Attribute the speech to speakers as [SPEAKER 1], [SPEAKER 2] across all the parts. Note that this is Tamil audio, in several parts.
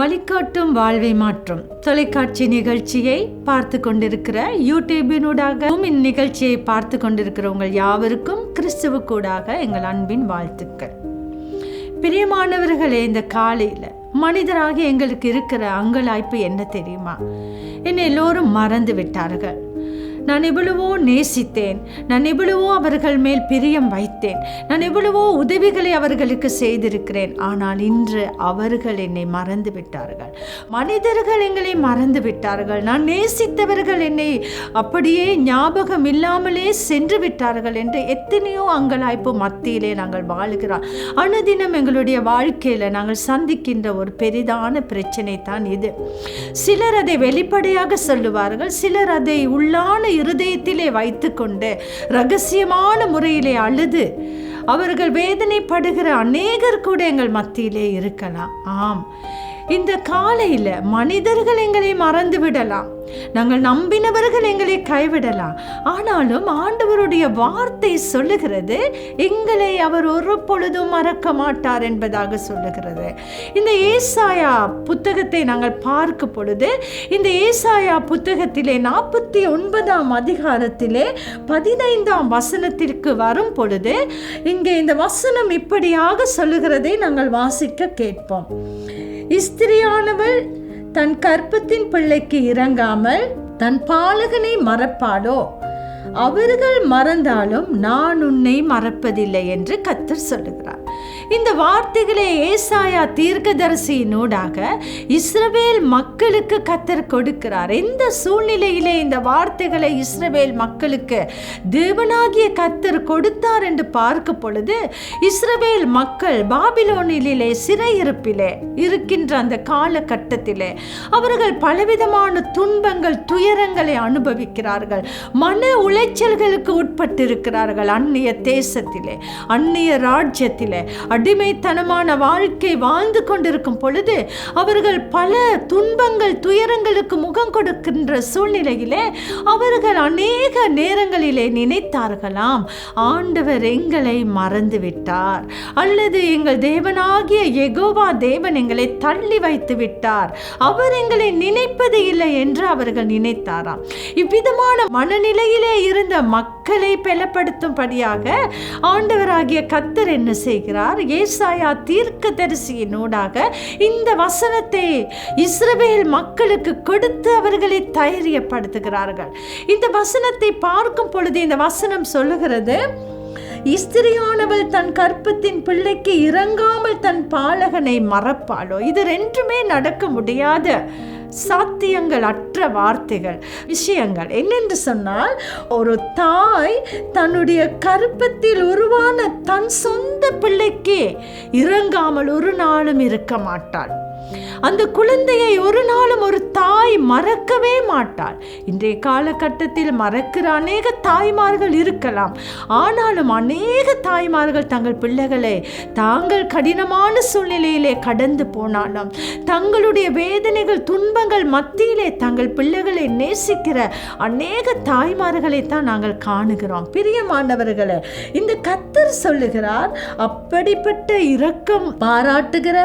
[SPEAKER 1] வழிகாட்டும் வாழ்வை மாற்றும். தொலைக்காட்சி நிகழ்ச்சியை பார்த்து கொண்டிருக்கிற யூடியூபினூடாக இந்நிகழ்ச்சியை பார்த்து கொண்டிருக்கிற உங்கள் யாவருக்கும் கிறிஸ்துவுக்கூடாக எங்கள் அன்பின் வாழ்த்துக்கள். பிரியமானவர்களே இந்த காலையில் மனிதராக எங்களுக்கு இருக்கிற அங்கலாய்ப்பு என்ன தெரியுமா? என்னை எல்லோரும் மறந்து விட்டார்கள். நான் எவ்வளவோ நேசித்தேன். நான் எவ்வளவோ அவர்கள் மேல் பிரியம் வைத்தேன். நான் எவ்வளவோ உதவிகளை அவர்களுக்கு செய்திருக்கிறேன். ஆனால் இன்று அவர்கள் என்னை மறந்து விட்டார்கள். மனிதர்கள் எங்களை மறந்து விட்டார்கள். நான் நேசித்தவர்கள் என்னை அப்படியே ஞாபகம் இல்லாமலே சென்று விட்டார்கள் என்று எத்தனையோ அங்கலாய்ப்பு மத்தியிலே நாங்கள் வாழுகிறோம். அனுதினம் எங்களுடைய வாழ்க்கையில் நாங்கள் சந்திக்கின்ற ஒரு பெரிதான பிரச்சனை தான் இது. சிலர் அதை வெளிப்படையாக சொல்லுவார்கள். சிலர் அதை உள்ளான இருதயத்திலே வைத்துக்கொண்டு ரகசியமான முறையிலே அழுது அவர்கள் வேதனைப்படுகிற அநேகர் கூட எங்கள் மத்தியிலே இருக்கலாம். ஆம். இந்த காலையில் மனிதர்கள் எங்களை மறந்து விடலாம் நாங்கள் நம்பினவர்கள் எங்களை கைவிடலாம். ஆனாலும் ஆண்டவருடைய வார்த்தை சொல்லுகிறது எங்களை அவர் ஒரு பொழுதும் மறக்க மாட்டார் என்பதாக சொல்லுகிறது. இந்த ஏசாயா புத்தகத்தை நாங்கள் பார்க்கும் பொழுது இந்த ஏசாயா புத்தகத்திலே நாற்பத்தி ஒன்பதாம் அதிகாரத்திலே பதினைந்தாம் வசனத்திற்கு வரும் பொழுது இங்கே இந்த வசனம் இப்படியாக சொல்லுகிறதை நாங்கள் வாசிக்க கேட்போம். இஸ்திரியானவள் தன் கற்பத்தின் பிள்ளைக்கு இறங்காமல் தன் பாலகனை மறப்பாளோ? அவர்கள் மறந்தாலும் நான் உன்னை மறப்பதில்லை என்று கத்தர் சொல்லுகிறார். இந்த வார்த்தைகளை ஏசாயா தீர்க்கதரிசியினூடாக இஸ்ரவேல் மக்களுக்கு கத்தர் கொடுக்கிறார். எந்த சூழ்நிலையிலே இந்த வார்த்தைகளை இஸ்ரவேல் மக்களுக்கு தேவனாகிய கத்தர் கொடுத்தார் என்று பார்க்கும் பொழுது இஸ்ரவேல் மக்கள் பாபிலோனிலே சிறையிருப்பிலே இருக்கின்ற அந்த காலகட்டத்திலே அவர்கள் பலவிதமான துன்பங்கள் துயரங்களை அனுபவிக்கிறார்கள். மன உளைச்சல்களுக்கு உட்பட்டிருக்கிறார்கள் அந்நிய தேசத்திலே அந்நிய ராஜ்யத்திலே. அடிமைத்தனமான வாழ்க்கை வாழ்ந்து கொண்டிருக்கும் பொழுது அவர்கள் பல துன்பங்கள் துயரங்களுக்கு முகம் கொடுக்கின்ற சூழ்நிலையிலே அவர்கள் அநேக நேரங்களிலே நினைத்தார்களாம். ஆண்டவர் எங்களை மறந்து விட்டார் அல்லது எங்கள் தேவனாகிய எகோவா தேவன் எங்களை தள்ளி வைத்து விட்டார். அவர் எங்களை நினைப்பது இல்லை என்று அவர்கள் நினைத்தாராம். இவ்விதமான மனநிலையிலே இருந்த மக்களை பலப்படுத்தும்படியாக ஆண்டவராகிய கத்தர் என்ன செய்கிறார்? ஏசாயா தீர்க்க தரிசியினூடாக இந்த வசனத்தை இஸ்ரவேல் மக்களுக்கு கொடுத்து அவர்களை தைரியப்படுத்துகிறார்கள். இந்த வசனத்தை பார்க்கும் பொழுது இந்த வசனம் சொல்லுகிறது இஸ்திரியானவள் தன் கற்பத்தின் பிள்ளைக்கு இறங்காமல் தன் பாலகனை மறப்பாளோ? இது ரெண்டுமே நடக்க முடியாது. சாத்தியங்கள் அற்ற வார்த்தைகள் விஷயங்கள். என்னென்று சொன்னால் ஒரு தாய் தன்னுடைய கருப்பத்தில் உருவான தன் சொந்த பிள்ளைக்கே இறங்காமல் ஒரு நாளும் இருக்க மாட்டாள். அந்த குழந்தையை ஒரு நாளும் ஒரு தாய் மறக்கவே மாட்டாள். இன்றைய காலகட்டத்தில் மறக்கிற அநேக தாய்மார்கள் இருக்கலாம். ஆனாலும் அநேக தாய்மார்கள் தங்கள் பிள்ளைகளை தாங்கள் கடினமான சூழ்நிலையிலே கடந்து போனாலும் தங்களுடைய வேதனைகள் துன்பங்கள் மத்தியிலே தங்கள் பிள்ளைகளை நேசிக்கிற அநேக தாய்மார்களை தான் நாங்கள் காணுகிறோம். பிரியமானவர்களே இந்த கத்தர் சொல்லுகிறார் அப்படிப்பட்ட இரக்கம் பாராட்டுகிற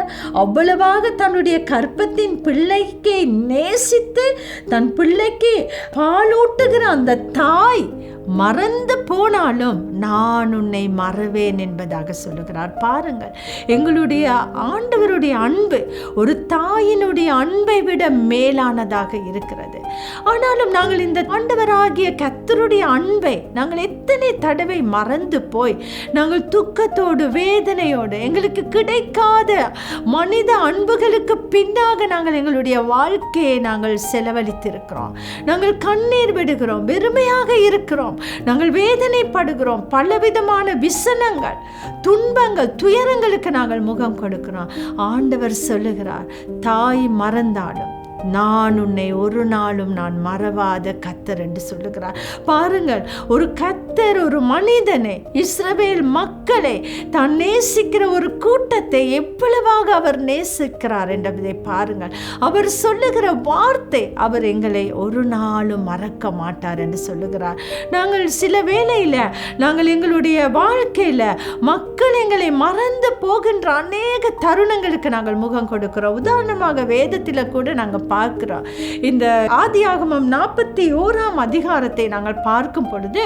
[SPEAKER 1] அவ்வளவாக தன்னுடைய கற்பத்தின் பிள்ளைக்கு நேசித்து தன் பிள்ளைக்கு பாலூட்டுகிற அந்த தாய் மறந்து போனாலும் நான் உன்னை மறவேன் என்பதாக சொல்லுகிறார். பாருங்கள் எங்களுடைய ஆண்டவருடைய அன்பு ஒரு தாயினுடைய அன்பை விட மேலானதாக இருக்கிறது. ஆனாலும் நாங்கள் இந்த ஆண்டவராகிய கத்தருடைய அன்பை நாங்கள் எத்தனை தடவை மறந்து போய் நாங்கள் துக்கத்தோடு வேதனையோடு எங்களுக்கு கிடைக்காத மனித அன்புகளுக்கு பின்னாக நாங்கள் எங்களுடைய வாழ்க்கையை நாங்கள் செலவழித்திருக்கிறோம். நாங்கள் கண்ணீர் விடுகிறோம் வெறுமையாக இருக்கிறோம். நாங்கள் வேதனைப்படுகிறோம். பலவிதமான விசனங்கள் துன்பங்கள் துயரங்களுக்கு நாங்கள் முகம் கொடுக்கிறோம். ஆண்டவர் சொல்லுகிறார் தாய் மறந்தாலும் நான் உன்னை ஒரு நாளும் நான் மறவாத கத்தர் என்று சொல்லுகிறார். பாருங்கள் ஒரு கத்தர் ஒரு மனிதனை இஸ்ரவேல் மக்களை தான் நேசிக்கிற ஒரு கூட்டத்தை எவ்வளவாக அவர் நேசிக்கிறார் என்பதை பாருங்கள். அவர் சொல்லுகிற வார்த்தை அவர் எங்களை ஒரு நாளும் மறக்க மாட்டார் என்று சொல்லுகிறார். நாங்கள் சில வேளையில் நாங்கள் எங்களுடைய வாழ்க்கையில் மக்கள் எங்களை மறந்து போகின்ற அநேக தருணங்களுக்கு நாங்கள் முகம் கொடுக்கிறோம். உதாரணமாக வேதத்தில் கூட நாங்கள் பார்க்கிறோம் இந்த ஆதியாகமம் நாற்பத்தி ஓராம் அதிகாரத்தை நாங்கள் பார்க்கும் பொழுது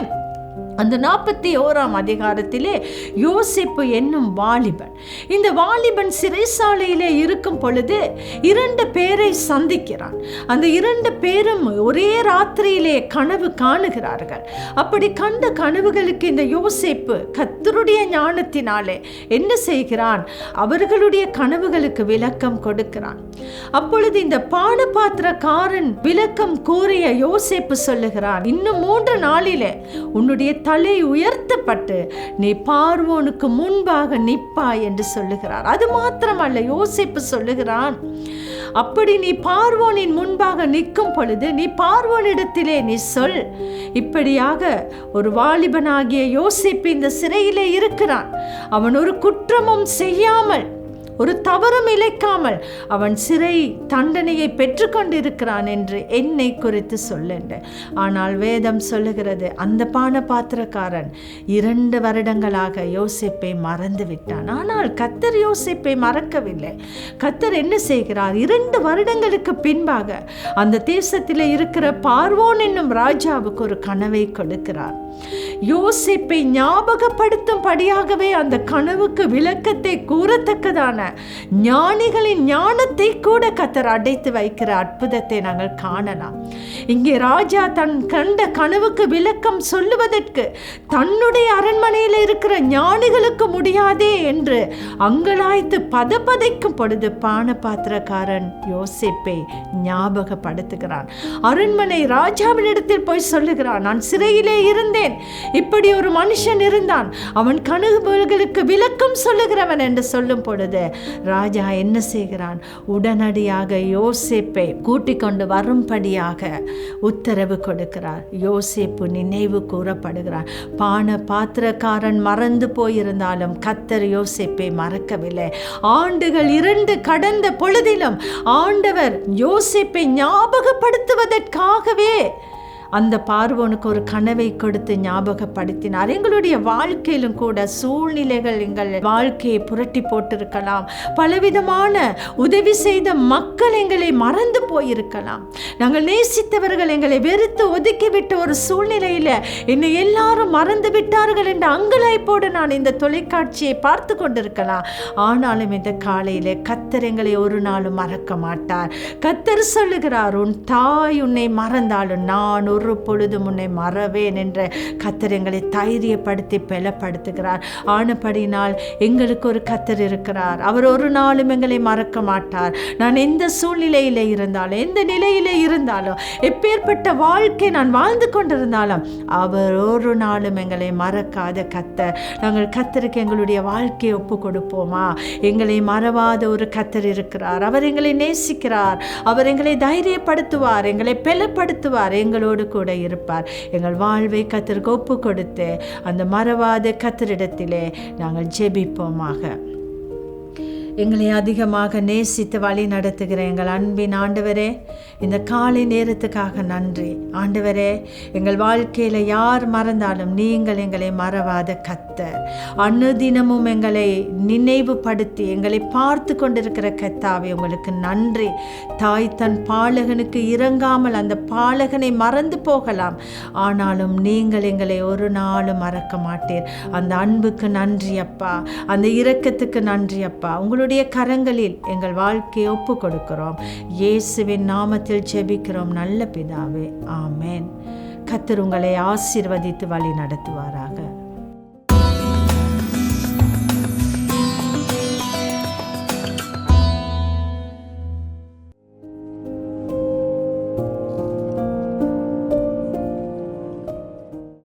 [SPEAKER 1] அந்த நாற்பத்தி ஓராம் அதிகாரத்திலே யோசிப்பு என்னும் வாலிபன். இந்த வாலிபன் சிறைசாலையிலே இருக்கும் பொழுது இரண்டு பேரை சந்திக்கிறான். அந்த இரண்டு பேரும் ஒரே ராத்திரியிலே கனவு காணுகிறார்கள். அப்படி கண்ட கனவுகளுக்கு இந்த யோசிப்பு கத்தருடைய ஞானத்தினாலே என்ன செய்கிறான்? அவர்களுடைய கனவுகளுக்கு விளக்கம் கொடுக்கிறான். அப்பொழுது இந்த பானபாத்திரக்காரன் விளக்கம் கூறிய யோசிப்பு சொல்லுகிறான் இன்னும் மூன்று நாளிலே உன்னுடைய தலை உயர்த்தப்பட்டு நீ பார்வோனுக்கு முன்பாக நிற்பாய் என்று சொல்லுகிறார். அது மாத்திரமல்ல யோசிப்பு சொல்லுகிறான். அப்படி நீ பார்வோனின் முன்பாக நிற்கும் பொழுது நீ பார்வோனிடத்திலே நீ சொல். இப்படியாக ஒரு வாலிபனாகிய யோசிப்பு இந்த சிறையிலே இருக்கிறான். அவன் ஒரு குற்றமும் செய்யாமல் ஒரு தவறும் இழைக்காமல் அவன் சிறை தண்டனையை பெற்றுக்கொண்டிருக்கிறான் என்று என்னை குறித்து சொல்லுண்டு ஆனால் வேதம் சொல்லுகிறது அந்த பான பாத்திரக்காரன் இரண்டு வருடங்களாக யோசிப்பை மறந்து விட்டான். ஆனால் கத்தர் யோசிப்பை மறக்கவில்லை. கத்தர் என்ன செய்கிறார்? இரண்டு வருடங்களுக்கு பின்பாக அந்த தேசத்தில் இருக்கிற பார்வோன் என்னும் ராஜாவுக்கு ஒரு கனவை கொடுக்கிறார். யோசிப்பை ஞாபகப்படுத்தும்படியாகவே அந்த கனவுக்கு விளக்கத்தை கூறத்தக்கதான ஞானிகளின் ஞானத்தை கூட கத்தர் அடைத்து வைக்கிற அற்புதத்தை நாங்கள் காணலாம். இங்கே ராஜா தன் கண்ட கனவுக்கு விளக்கம் சொல்லுவதற்கு தன்னுடைய அரண்மனையில் இருக்கிற ஞானிகளுக்கு முடியாதே என்று அங்கலாய்த்து பதபதைக்கும் பொழுது பான பாத்திரக்காரன் யோசிப்பை ஞாபகப்படுத்துகிறான். அரண்மனை ராஜாவினிடத்தில் போய் சொல்லுகிறான் நான் சிறையிலே இருந்தேன். இப்படி ஒரு மனுஷன் இருந்தான். அவன் கனவுகளுக்கு விளக்கம் சொல்லுகிறவன் என்று சொல்லும் பொழுது ராஜா என்ன செய்கிறான்? உடனடியாக யோசிப்பை கூட்டிக் கொண்டு வரும்படியாக உத்தரவு கொடுக்கிறார். யோசிப்பு நினைவு கூறப்படுகிறார். பான பாத்திரக்காரன் மறந்து போயிருந்தாலும் கத்தர் யோசிப்பை மறக்கவில்லை. ஆண்டுகள் இரண்டு கடந்த பொழுதிலும் ஆண்டவர் யோசிப்பை ஞாபகப்படுத்துவதற்காகவே அந்த பார்வோனுக்கு ஒரு கனவை கொடுத்து ஞாபகப்படுத்தினார். எங்களுடைய வாழ்க்கையிலும் கூட சூழ்நிலைகள் எங்கள் வாழ்க்கையை புரட்டி போட்டிருக்கலாம். பலவிதமான உதவி செய்த மக்கள் எங்களை மறந்து போயிருக்கலாம். நாங்கள் நேசித்தவர்கள் எங்களை வெறுத்து ஒதுக்கிவிட்ட ஒரு சூழ்நிலையில் என்னை எல்லாரும் மறந்து விட்டார்கள் என்ற அங்கலாய்ப்போடு நான் இந்த தொலைக்காட்சியை பார்த்து கொண்டிருக்கலாம். ஆனாலும் இந்த காலையில் கத்தர் எங்களை ஒரு நாளும் மறக்க மாட்டார். கத்தர் சொல்லுகிறார் உன் தாய் உன்னை மறந்தாலும் நான் ஒரு பொழுதும் உன்னை மறவேன் என்ற கத்தர் எங்களை தைரியப்படுத்தி பலப்படுத்துகிறார். ஆனபடினால் எங்களுக்கு ஒரு கத்தர் இருக்கிறார். அவர் ஒரு நாளும் எங்களை மறக்க மாட்டார். நான் எந்த சூழ்நிலையில் இருந்தாலும் எந்த நிலையில் இருந்தாலும் எப்பேற்பட்ட வாழ்க்கை நான் வாழ்ந்து கொண்டிருந்தாலும் அவர் ஒரு நாளும் எங்களை மறக்காத கத்தர். நாங்கள் கத்தருக்கு எங்களுடைய வாழ்க்கையை ஒப்பு கொடுப்போமா? எங்களை மறவாத ஒரு கத்தர் இருக்கிறார். அவர் எங்களை நேசிக்கிறார். அவர் எங்களை தைரியப்படுத்துவார். எங்களை பலப்படுத்துவார். எங்களோடு கூட இருப்பார். எங்கள் வாழ்வை கத்திற்கு ஒப்பு கொடுத்து அந்த மறவாத கத்திரிடத்திலே நாங்கள் ஜெபிப்போமாக. எங்களை அதிகமாக நேசித்து வழி நடத்துகிற எங்கள் அன்பின் ஆண்டவரே இந்த காலை நேரத்துக்காக நன்றி. ஆண்டவரே எங்கள் வாழ்க்கையில் யார் மறந்தாலும் நீங்கள் எங்களை மறவாத கத்தர் அனுதினமும் எங்களை நினைவுபடுத்தி எங்களை பார்த்து கொண்டிருக்கிற கத்தாவே உங்களுக்கு நன்றி. தாய் தன் பாலகனுக்கு இறங்காமல் அந்த பாலகனை மறந்து போகலாம். ஆனாலும் நீங்கள் எங்களை ஒரு நாளும் மறக்க மாட்டீர். அந்த அன்புக்கு நன்றி அப்பா. அந்த இரக்கத்துக்கு நன்றி அப்பா. உங்களுடைய கரங்களில் எங்கள் வாழ்க்கையை ஒப்பு கொடுக்கிறோம் இயேசுவின் நாமத்தில் ஜெபிக்கிறோம். நல்ல பிதாவே. ஆமேன். கத்தர் உங்களை ஆசீர்வதித்து வழி நடத்துவாராக.